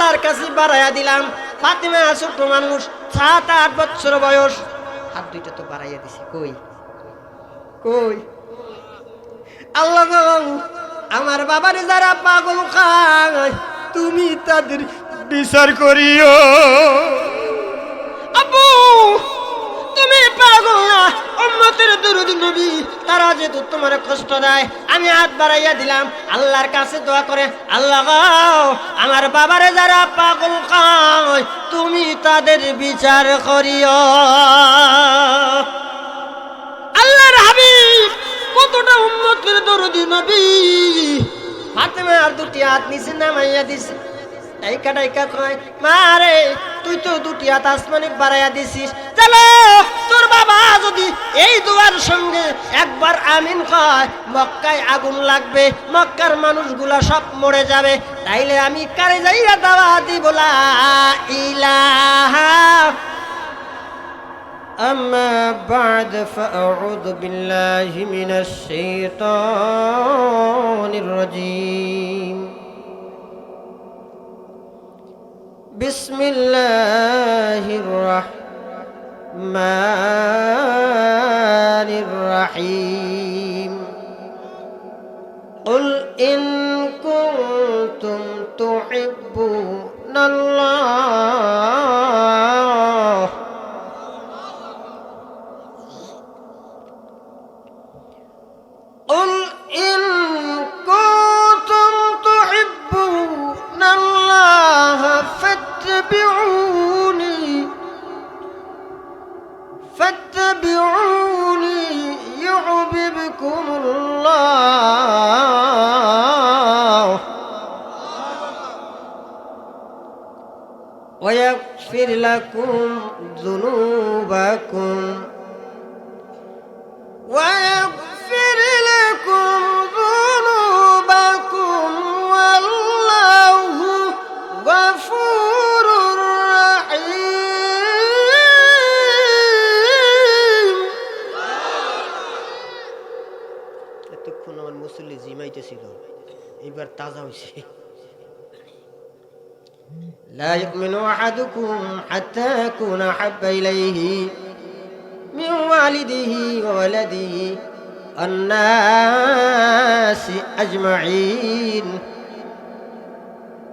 আল্লাহর কাছে বাড়াইয়া দিলাম। ফাতিমা ছোট মানুষ, সাত, আট বছর বয়স। হাত দুইটা তো বাড়াইয়া দিছে, কই? কই? আল্লাহ আমার বাবার যারা পাগল খায়, তুমি তাদের বিচার করিও। আব্বু তুমি পাগল না উম্মতের দুরুদ নবী, তারা যেহেতু তোমার কষ্ট দেয়, আমি হাত বাড়াইয়া দিলাম, আল্লাহর কাছে দোয়া করে, আল্লাহ আমার বাবারে যারা পাগল খায়, তুমি তাদের বিচার করিও। আল্লাহর হাবিব, কতটা উম্মতের দরদি নবী। ফাতেমা আর দুটি হাত নিচে নামাইয়া দিছে। ডাইকা ডাইকা কয় মারে তুই তো দুটি হাত আসমানে বাড়াইয়া দিছিস। চলো তোর বাবা যদি এই দুয়ার সঙ্গে একবার আমিন কয় মক্কায় আগুন লাগবে মক্কার মানুষগুলা সব মরে যাবে তাইলে আমি কারে যাইয়া দাওয়া দিব লা ইলাহা أما بعد فأعوذ بالله من الشيطان الرجيم بسم الله الرحمن الرحيم. قل إن كنتم تحبون الله لكم ذنوبكم ويغفر لكم ذنوبكم والله غفور رحيم এতক্ষণ আমার মুসল্লি জিমাইতেছিল এবার তাজা হয়েছে لا يؤمن أحدكم حتى أكون أحب إليه من والده وولده الناس أجمعين.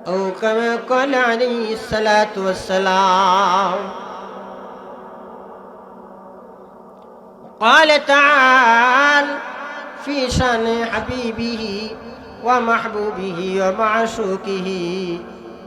أو كما قال عليه الصلاة والسلام قال تعالى في شأن حبيبه ومحبوبه ومعشوقه.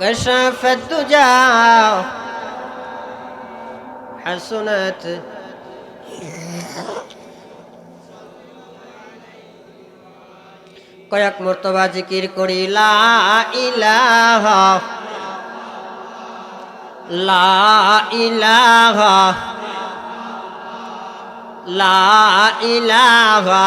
كشف الدجى حسنت কয়েক মর্তবা জিকির করি লা ইলাহা লা ইলাহা লা ইলাহা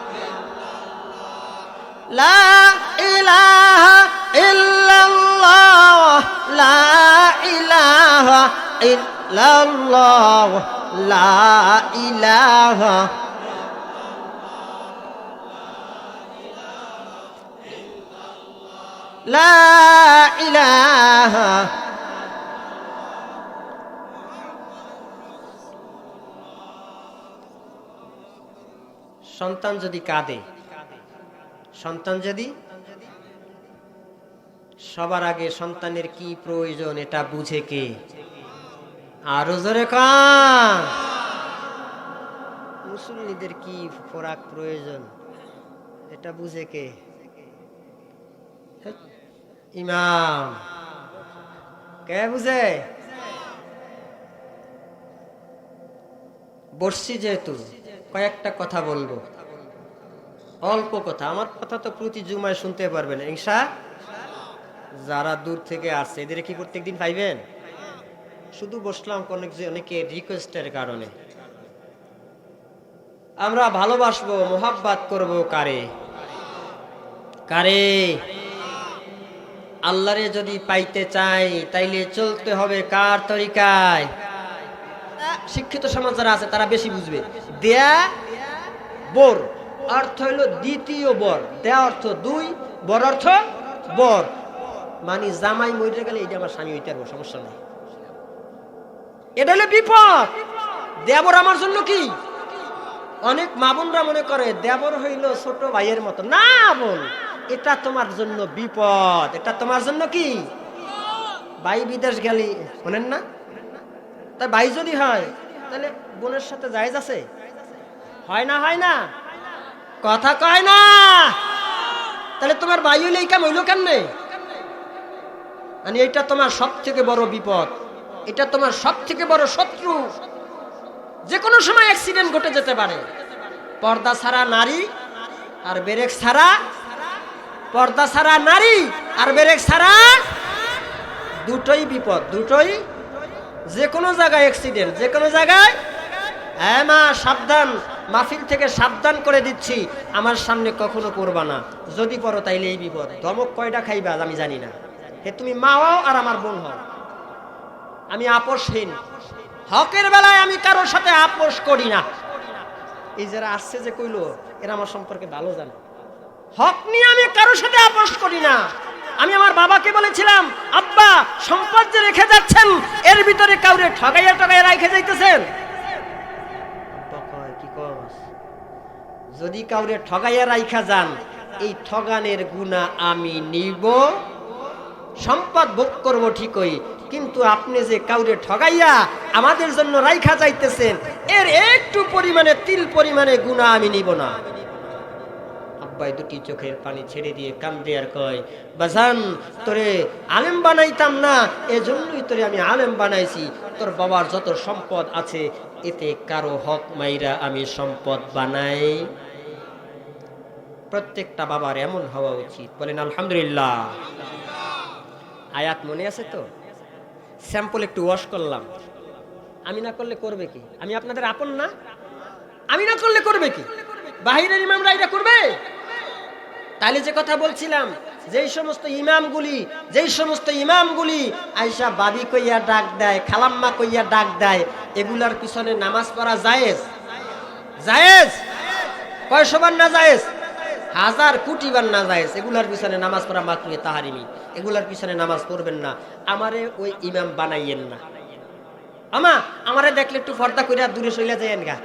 إلا الله لا إله إلا الله لا إله لا إله সন্তান যদি কাঁদে সন্তান যদি সবার আগে সন্তানের কি প্রয়োজন এটা বুঝে কে? আরও জোরে মুসল্লিদের কি খোরাক প্রয়োজন? এটা বুঝে কে? ইমাম। কে বুঝে? বসছি যেহেতু, কয়েকটা কথা বলব। অল্প কথা। আমার কথা তো প্রতি জুমায় শুনতে পারবেন ইংসা যারা দূর থেকে আসছে, এদের কি প্রত্যেক দিন পাইবেন? শুধু বসলাম অনেক অনেকে রিকোয়েস্টের কারণে। আমরা ভালোবাসবো, মোহাব্বাত করব কারে? কারে? আল্লাহরে যদি পাইতে চাই, তাইলে চলতে হবে কার তরিকায়? শিক্ষিত সমাজ যারা আছে, তারা বেশি বুঝবে। দেয়া, বর। অর্থ হইল দ্বিতীয় বর। দেয়া অর্থ দুই, বর অর্থ বর। মানে জামাই মরে গেলে এটা আমার স্বামী হইতে পারব, সমস্যা নেই। এটা হলো বিপদ। দেবর আমার জন্য কি? অনেক মা বোনরা মনে করে, দেবর হইল ছোট ভাইয়ের মতো। না বোন, এটা তোমার জন্য বিপদ। এটা তোমার জন্য কি? ভাই বিদেশ গেলি, শোনেন না? তাই ভাই যদি হয়, তাহলে বোনের সাথে জায়েজ আছে? হয় না হয় না? কথা কয় না। তাহলে তোমার হইলে এই কাম হইল কেমনে? মানে এটা তোমার সব থেকে বড় বিপদ। এটা তোমার সব থেকে বড় শত্রু। যে কোনো সময় অ্যাক্সিডেন্ট ঘটে যেতে পারে। পর্দা ছাড়া নারী আর বেরেক ছাড়া পর্দা ছাড়া নারী আর বেরেক ছাড়া দুটোই বিপদ, দুটোই যে কোনো জায়গায় অ্যাক্সিডেন্ট যে কোনো জায়গায় হ্যাঁ মা, সাবধান। মাহফিল থেকে সাবধান করে দিচ্ছি, আমার সামনে কখনো পড়বা না। যদি পড়ো তাইলে এই বিপদ। ধমক কয়টা খাইবা আমি জানি না। হে, তুমি মা হও আর আমার বোন হও। আমি আপোষহীন। হকের বেলায় আমি কারোর সাথে আপোষ করি না। এই যারা আসছে যে কইলো, এরা আমার সম্পর্কে ভালো জানে। হক নিয়ে আমি কারোর সাথে আপোষ করি না। আমি আমার বাবাকে বলেছিলাম, আব্বা, সম্পদ যে রেখে যাচ্ছেন, এর ভিতরে কাউরে ঠগাইয়া টগাইয়া রেখে যাইতেছেন। কস? যদি কাউরে ঠগাইয়া রাইখা যান, এই ঠগানের গুণা আমি নিব সম্পদ ভোগ করব ঠিকই, কিন্তু আপনি যে কাউরে ঠগাইয়া আমাদের জন্য রাইখা যাইতেছেন, এর একটু পরিমাণে, তিল পরিমাণে গুণা আমি নিব না আব্বাই দুটি চোখের পানি ছেড়ে দিয়ে কান্দে আর কয়, বাজান, তোরে আলেম বানাইতাম না, এজন্যই তোরে আমি আলেম বানাইছি তোর বাবার যত সম্পদ আছে এতে কারও হক মাইরা আমি সম্পদ বানাই। প্রত্যেকটা বাবার এমন হওয়া উচিত। বলেন, আলহামদুলিল্লাহ। আয়াত মনে আছে তো? স্যাম্পল একটু ওয়াশ করলাম। আমি না করলে করবে কি? আমি আপনাদের আপন না? আমি না করলে করবে কি? বাহিরের ইমামরা এটা করবে? তাহলে যে কথা বলছিলাম, যেই সমস্ত ইমামগুলি, যেই সমস্ত ইমামগুলি আইসা বাবি কইয়া ডাক দেয়, খালাম্মা কইয়া ডাক দেয় এগুলার পিছনে নামাজ পড়া জায়েজ? জায়েজ? কয়শোবার না জায়েজ? হাজার কোটি বার না জায়েজ। এগুলার পিছনে নামাজ পড়া মাত্র তাহারিমি। এগুলার পিছনে নামাজ পড়বেন না। আমারে ওই ইমাম বানাইয়েন না। আমা, আমারে দেখলে একটু পর্দা কইরা দূরে সইলা যাইয়েন গা।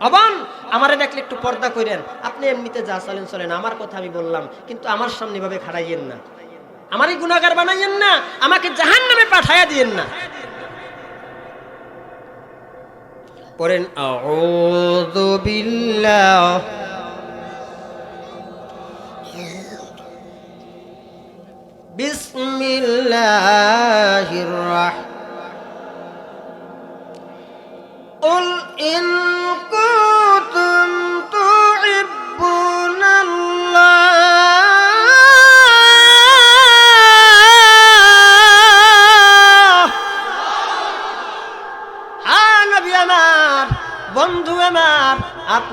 অবান, আমারে দেখলে একটু পর্দা করেন আপনি এমনিতে যা চলেন চলেন। আমার কথা আমি বললাম, কিন্তু আমার সামনে ভাবে খাড়াইয়েন না। আমারই গুণাগার বানাইয়েন না। আমাকে জাহান নামে পাঠাইয়া দিয়েন না। পড়েন আউযু বিল্লাহ। বিসমিল্লাহির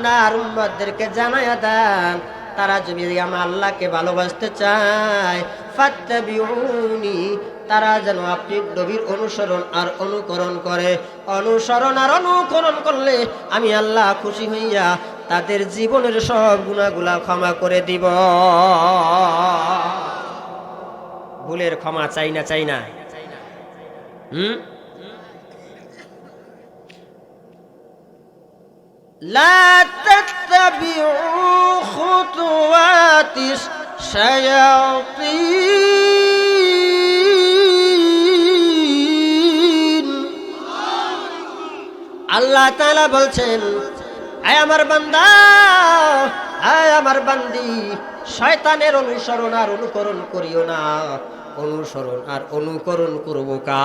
আপনার উম্মতদেরকে জানায়া দেন, তারা যদি আমার আল্লাহকে ভালোবাসতে চায়, ফাত্তাবিউনি, তারা যেন আপনি নবীর অনুসরণ আর অনুকরণ করে। অনুসরণ আর অনুকরণ করলে আমি আল্লাহ খুশি হইয়া তাদের জীবনের সব গুণাগুলা ক্ষমা করে দিব। ভুলের ক্ষমা চাই না চাই না। হুম? لا تتبعوا خطوات الشياطين আল্লাহ তাআলা বলছেন আয় আমার বান্দা আয় আমার বান্দি শয়তানের অনুসরণ আর অনুকরণ করিও না অনুসরণ আর অনুকরণ করব কা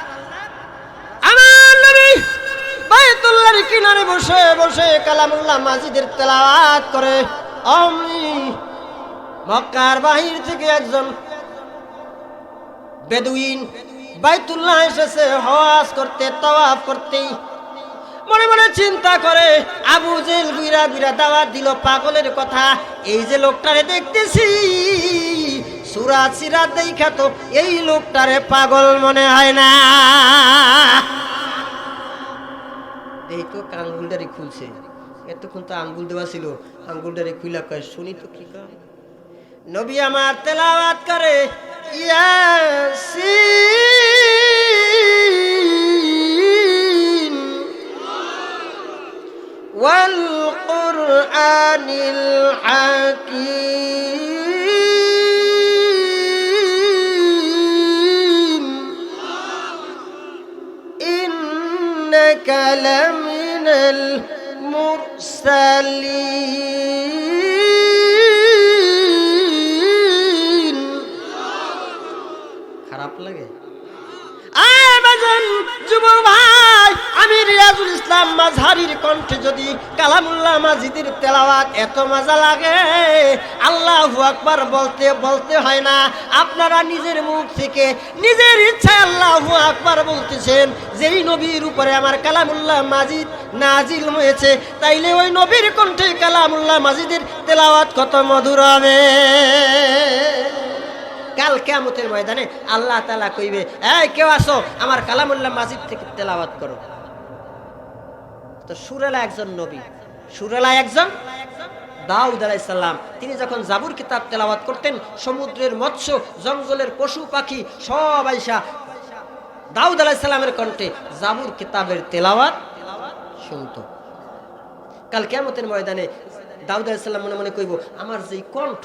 বাইতুল্লাহর কিনারে বসে বসে কালামুল্লাহ মাজিদের তেলাওয়াত করে। অমনি মক্কার বাহির থেকে একজন বেদুইন বাইতুল্লাহ এসেছে, হওয়াজ করতে, তওয়াফ করতে। মনে মনে চিন্তা করে, আবু জেল গুইরা গুইরা দাওয়াত দিল, পাগলের কথা, এই যে লোকটারে দেখতেছি, সুরা সিরা দেখা তো এই লোকটারে পাগল মনে হয় না। এই তো আঙ্গুলটারে খুলছে। এতক্ষণ তো আঙ্গুল দেওয়া ছিল আঙ্গুলটারে খুইলা কয়, শুনি তো কি কয় নবী আমার তেলাওয়াত করে, ইয়াসিন, ওয়াল হাকীম। ইন্নাকা লামিনাল মুরসালিন খারাপ লাগে? আয় বাজান যুব ভাই। আমি রিয়াজুল ইসলাম মাঝহারির কণ্ঠে যদি কালামুল্লাহ মাজিদের তেলাওয়াত এত মজা লাগে, আল্লাহু আকবার বলতে বলতে হয় না। আপনারা নিজের মুখ থেকে নিজের ইচ্ছায় আল্লাহু আকবার বলতেছেন, যেই নবীর উপরে আমার কালামুল্লাহ মাজিদ নাজিল হয়েছে, তাইলে ওই নবীর কণ্ঠে কালামুল্লাহ মাজিদের তেলাওয়াত কত মধুর হবে। কাল কেমতের ময়দানে আল্লাহ তালা কইবে, এই, কেউ আসো, আমার কালামুল্লাহ মাজিদ থেকে তেলাওয়াত করো। তো সুরেলা একজন নবী। সুরেলা একজন? দাউদ আলাইসাল্লাম তিনি যখন জাবুর কিতাব তেলাওয়াত করতেন সমুদ্রের মৎস্য জঙ্গলের পশু পাখি সব আইসা দাউদ আলাইসাল্লামের কণ্ঠে জাবুর কিতাবের তেলাওয়াত শুনতো। কাল কেমতের ময়দানে দাউদ আলাইসাল্লাম মনে মনে কইব আমার যে কণ্ঠ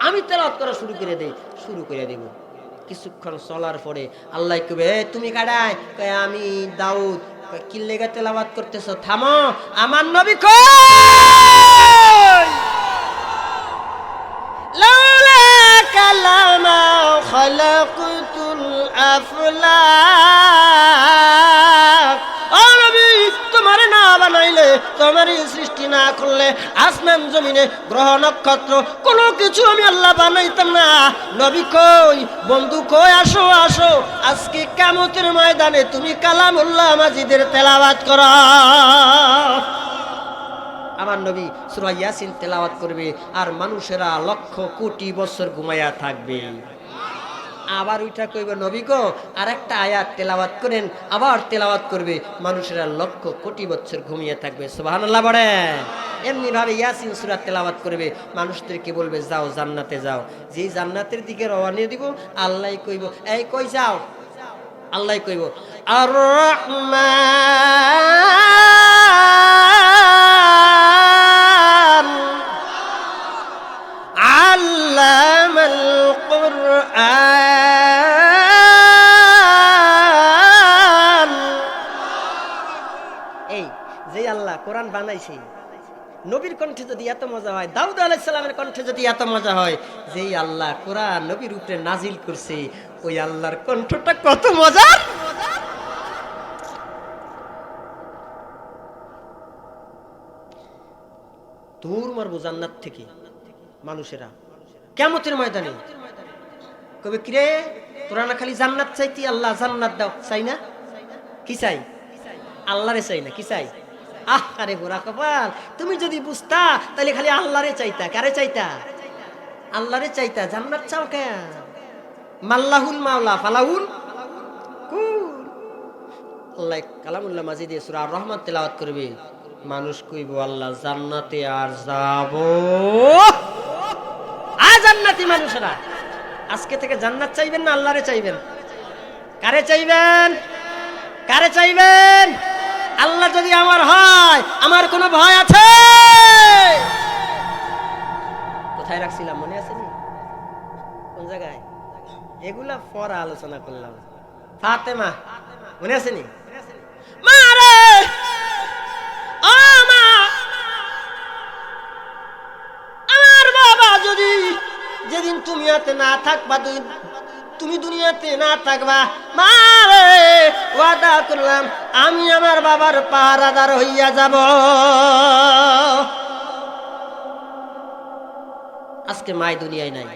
আমি তেলাওয়াত করা শুরু করে দেই শুরু করে দেব। কিছুক্ষণ চলার পরে আল্লাহ কবে "এ, তুমি কাটায় আমি দাউদ কিল্লেগা তেলাবাদ করতেছ? থামো আমার নবী কই? লাউলা কালামা খলাকুতুল আফলা। বানাইলে তোমার সৃষ্টি না করলে আসমান জমিনে গ্রহ নক্ষত্র, কোনো কিছু আমি আল্লাহ বানাইতাম না। নবী কই, বন্ধু কই, আসো আসো। আজকে কামতের ময়দানে তুমি কালামুল্লাহ মাজিদের তেলাওয়াত করো। আমার নবী সুরা ইয়াসিন তেলাওয়াত করবে, আর মানুষেরা লক্ষ কোটি বছর ঘুমাইয়া থাকবে। আবার ওইটা কইবে, নবী গো আর একটা আয়াত তেলাওয়াত করেন, আবার তেলাওয়াত করবে। মানুষেরা লক্ষ কোটি বছর ঘুমিয়ে থাকবে, সুবহানাল্লাহ বলে এমনি ভাবে ইয়াসিন সূরা তেলাওয়াত করবে, মানুষদেরকে বলবে, যাও জান্নাতে যাও। যেই জান্নাতের দিকে রওনা দিব, আল্লাহ কইব, এই কই যাও? আল্লাহ কইব আর বানাইছে। নবীর কণ্ঠে যদি এত মজা হয়, দাউদ আলাইসালামের কণ্ঠে যদি এত মজা হয়, যেই আল্লাহ কোরআন নবীর উপরে নাজিল করছে, ওই আল্লাহর কণ্ঠটা কত দূর মারবো জান্নাত থেকে মানুষেরা। কেমতের ময়দানে। কবে কিরে? তোরা না খালি জান্নাত চাইতি? আল্লাহ জান্নাত দাও। চাই না? কি চাই? আল্লাহরে চাই না, কি চাই? আহ আরে গোরা কপাল, তুমি যদি বুঝতা তাহলে খালি আল্লাহরে চাইতা, কারে চাইতা? আল্লাহরে চাইতা, জান্নাত চাও কে মাল্লাহুল মাওলা, ফালাহুল আল্লাহ কালামুল্লাহ মাজিদে সূরা আর রহমান তেলাওয়াত করবে। মানুষ কইব, আল্লাহ জান্নাতে আর যাব? আ জান্নাতি মানুষেরা, আজকে থেকে জান্নাত চাইবেন না আল্লাহরে চাইবেন? কারে চাইবেন? কারে চাইবেন? আল্লাহ যদি আমার হয়, আমার কোনো ভয় আছে? কোথায় রাখছিলাম? মনে আছে কোন জায়গায়? এগুলা পরে আলোচনা করলাম। ফাতেমা, মনে আছে নি? আমার বাবা যদি যেদিন তুমি না থাকবা তুই তুমি দুনিয়াতে না থাকবা। মা রে, ওয়াদা করলাম, আমি আমার বাবার পাহারাদার হইয়া যাব। আজকে মাই দুনিয়ায় নাই।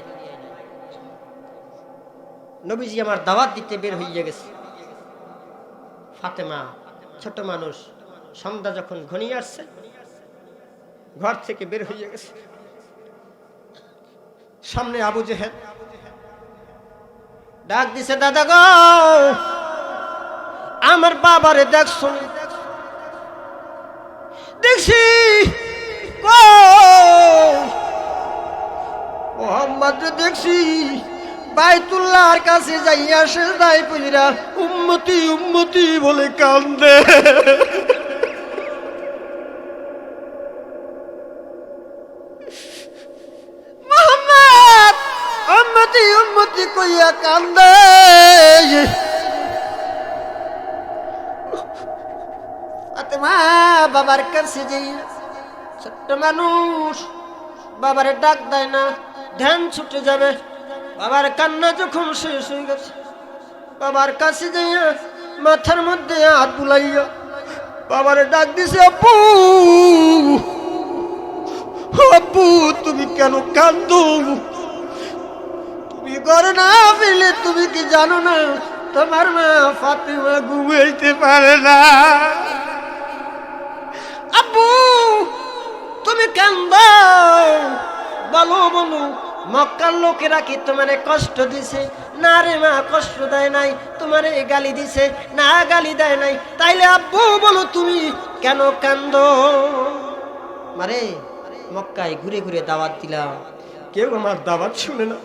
নবীজি আমার দাওয়াত দিতে বের হইয়া গেছে। ফাতেমা, ছোট মানুষ, সন্ধ্যা যখন ঘনিয়ে আসছে, ঘর থেকে বের হইয়া গেছে। সামনে আবু জেহেদ ডাক দিছে, দাদা গো, আমার বাবারে দেখ শুন দেখছি মোহাম্মদ দেখছি, বাইতুল্লাহর কাছে যাইয়া সে দাই পুজরা উম্মতি উম্মতি বলে কান্দে। বাবার কাছে যাই ছোট্ট মানুষ বাবারে ডাক দেয় না, ধ্যান ছুটে যাবে। বাবার কান্না যখন শেষ হয়ে গেছে, বাবার কাছে যাইয়া মাথার মধ্যে হাত বুলাইয়া বাবারে ডাক দিছে, আপু আপু, তুমি কেন কান্দো তুমি ঘরে না ফেলে তুমি কি জানো না? তোমার মা ফাতেমা ঘুমাইতে পারে না। আব্বু, তুমি কান্দ বলো বলো, মক্কার লোকেরা কি তোমারে কষ্ট দিছে? না রে মা, কষ্ট দেয় নাই, তোমারে গালি দিছে, না গালি দেয় নাই। তাইলে আব্বু, বলো, তুমি কেন কান্দ? মারে, মক্কায় ঘুরে ঘুরে দাওয়াত দিলাম। কেউ আমার দাওয়াত শুনে না।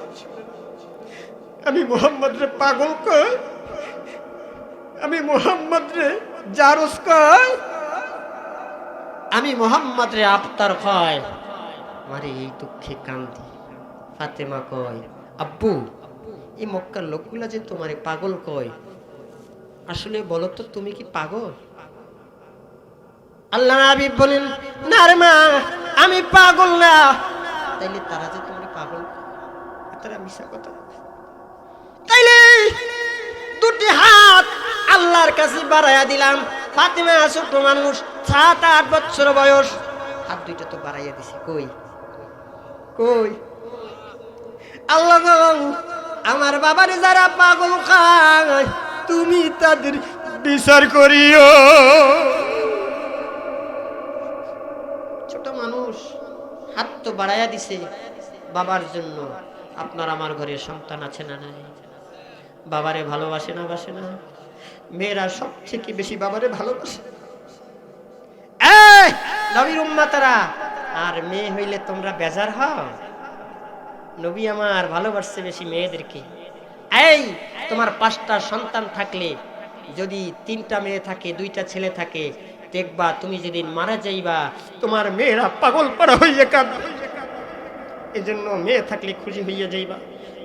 আমি মোহাম্মদ রে পাগল কয় আমি মোহাম্মদ রে জারস কয় আমি মোহাম্মদ রে আফতার কয় এই দুঃখে কান্দি। ফাতেমা কয়, আব্বু, এই মক্কার লোকগুলা যে তোমারে পাগল কয়, আসলে বলো তো তুমি কি পাগল? আল্লাহ হাবিব বলেন, না রে মা, আমি পাগল না। তাইলে তারা যে তোমার পাগল তারা মিশা কথা। তাইলে দুটি হাত আল্লাহর কাছে বাড়াইয়া দিলাম। ফাতিমা ছোট মানুষ সাত আট বছর বয়স। হাত দুইটা তো বাড়াইয়া দিছে। কই? কই? আল্লাহ আমার বাবারে যারা পাগল খায়, তুমি তাদের বিচার করিও। ছোট মানুষ, হাত তো বাড়াইয়া দিছে বাবার জন্য। আপনার আমার ঘরে সন্তান আছে না নাই? বাবারে ভালোবাসে না, বাসে না? মেয়েরা সব থেকে বেশি বাবারে ভালোবাসে। নবীর উম্মাতারা, আর মেয়ে হইলে তোমরা বেজার হও। নবী আমার ভালোবাসছে বেশি মেয়েদেরকে। এই, তোমার পাঁচটা সন্তান থাকলে, যদি তিনটা মেয়ে থাকে, দুইটা ছেলে থাকে, দেখবা তুমি যেদিন মারা যাইবা, তোমার মেয়েরা পাগল পারা হইয়া কাঁদবে এই জন্য মেয়ে থাকলে খুশি হইয়া যাইবা।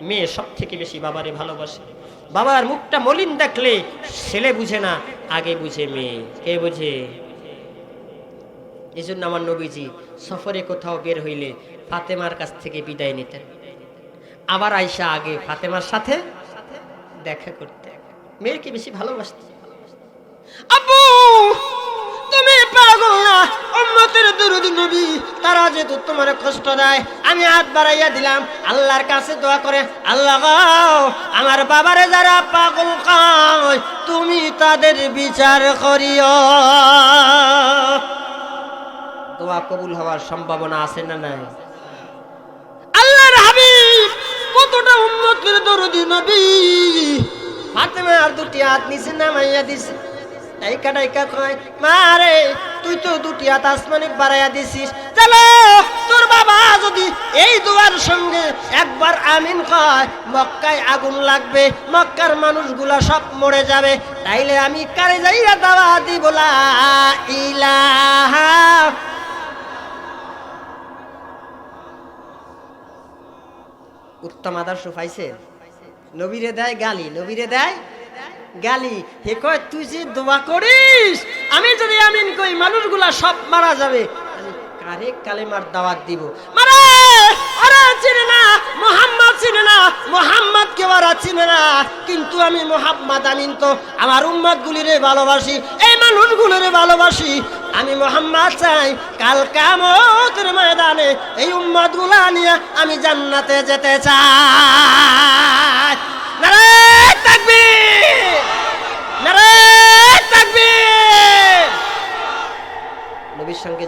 মেয়ে সব থেকে বেশি বাবারে ভালোবাসে। বাবার মুখটা মলিন দেখলে ছেলে বুঝে না, আগে বুঝে মেয়ে। কে বুঝে? এই জন্য আমার নবীজি সফরে কোথাও বের হইলে ফাতেমার কাছ থেকে বিদায় নিতেন। আবার আয়সা আগে ফাতেমার সাথে দেখা করতে। মেয়েকে বেশি ভালোবাসতে। আব্বু, তুমি পাগল না? উম্মতের দুরুদ নবী, তারা যেহেতু তোমার কষ্ট দেয়, আমি হাত বাড়াইয়া দিলাম। আল্লাহর কাছে দোয়া করে, আল্লাহ আমার বাবারে যারা পাগল খায়, তুমি তাদের বিচার করিও। কবুল হওয়ার সম্ভাবনা আছে না নাই? আল্লাহর হাবিব কতটা উম্মতের দরদি নবী। ফাতেমা আর দুটি হাত নিচে নামাইয়া দিছে। ডাইকা ডাইকা কয় মারে তুই তো দুটি হাত আসমানে বাড়াইয়া দিছিস। চলো তোর বাবা যদি এই দোয়ার সঙ্গে একবার আমিন কয় মক্কায় আগুন লাগবে মক্কার মানুষগুলা সব মরে যাবে। তাইলে আমি কারে যাইয়া দাওয়া দিব? লা ইলাহা উত্তম আদর্শ পাইছে। নবীরে দেয় গালি, নবীরে দেয় গালি। হে কয়, তুই যে দোয়া করিস, আমি যদি আমিন কই মানুষগুলা সব মারা যাবে। আমি কারে কালেমার দাওয়াত দিব? মারে! আরে চিনে না, মোহাম্মদ চিনে না, মোহাম্মদ কেউ আর চিনে না। কিন্তু আমি মোহাম্মদ আমিন তো। আমার উম্মত গুলিরে ভালোবাসি, এই মানুষগুলোরে ভালোবাসি। আমি মোহাম্মদ চাই, কাল কামতের ময়দানে এই উম্মতগুলা নিয়ে আমি জান্নাতে যেতে চাই।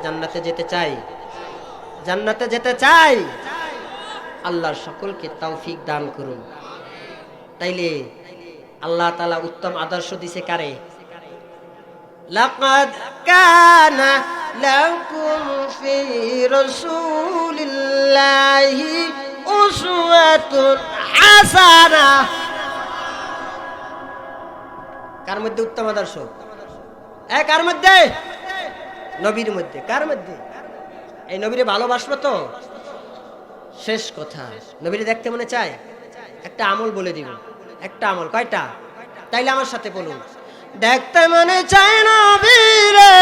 জান্নাতে যেতে চাই। জান্নাতে যেতে চাই। তৌফিক দান তাইলে আল্লাহ তালা উত্তম আদর্শ দিছে কারে? لقد كان لكم في رسول الله أسوة حسنة কার মধ্যে উত্তম আদর্শ এ কার মধ্যে নবীর মধ্যে কার মধ্যে এই নবীরে ভালোবাসবো তো শেষ কথা নবীরে দেখতে মনে চায় একটা আমল বলে দিব একটা আমল কয়টা তাইলে আমার সাথে বলুন দেখতে মনে চায় নবীরে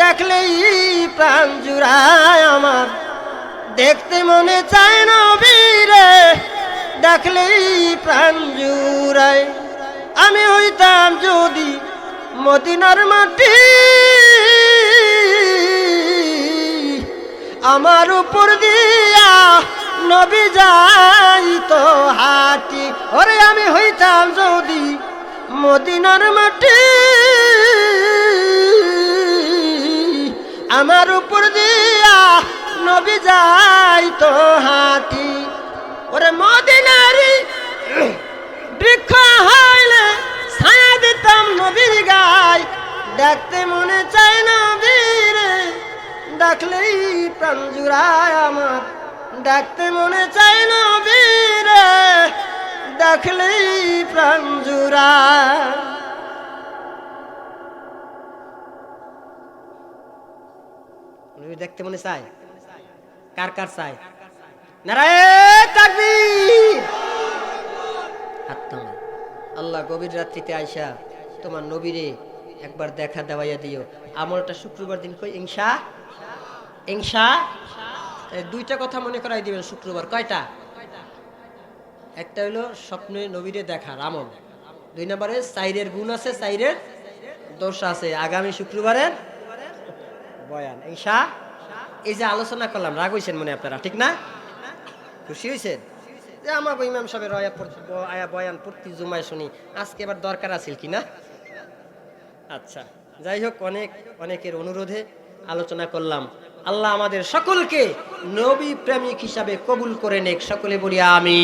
দেখলেই প্রাণ জুড়ায় আমার। দেখতে মনে চায় নবীরে দেখলেই প্রাণ জুড়ায়। আমি হইতাম যদি মদিনার মাটি, আমার উপর দিয়া নবী যাই তো হাটি। ওরে আমি হইতাম যদি মদিনার মাটি আমার উপর দিয়া নবী যাই তো হাটি। ওরে মদিনারি বৃক্ষ হইলে ছায়া দিতাম নবীর গায় দেখতে মনে চায় নবীরে ডাকলেই প্রাণ জুড়ায় আমার। ডাকতে মনে চায় নবীরে ডাকলেই প্রাণ নবী দেখতে মনে চায়, কার কার চায়। আল্লাহ গভীর রাত্রিতে আইসা তোমার নবীরে একবার দেখা দেওয়াইয়া দিও। আমলটা শুক্রবার দিন কই ইংসা ইংসা দুইটা কথা মনে করাই দিবেন শুক্রবার। কয়টা? একটা হলো স্বপ্নে নবীরে দেখার আমল দুই নম্বরে, সাইরের গুণ আছে, সাইরের দোষ আছে। আগামী শুক্রবারের বয়ান। ইংসা এই যে আলোচনা করলাম, রাগ হইছেন মনে আপনারা, ঠিক না? খুশি হয়েছেন যে আমার ইমাম সাহেবের আয়া বয়ান প্রতি জুমায় শুনি। আজকে এবার দরকার আছিল কি না? আচ্ছা যাই হোক, অনেক, অনেকের অনুরোধে আলোচনা করলাম। আল্লাহ আমাদের সকলকে নবী প্রেমিক হিসাবে কবুল করে নেক। সকলে বলি আমি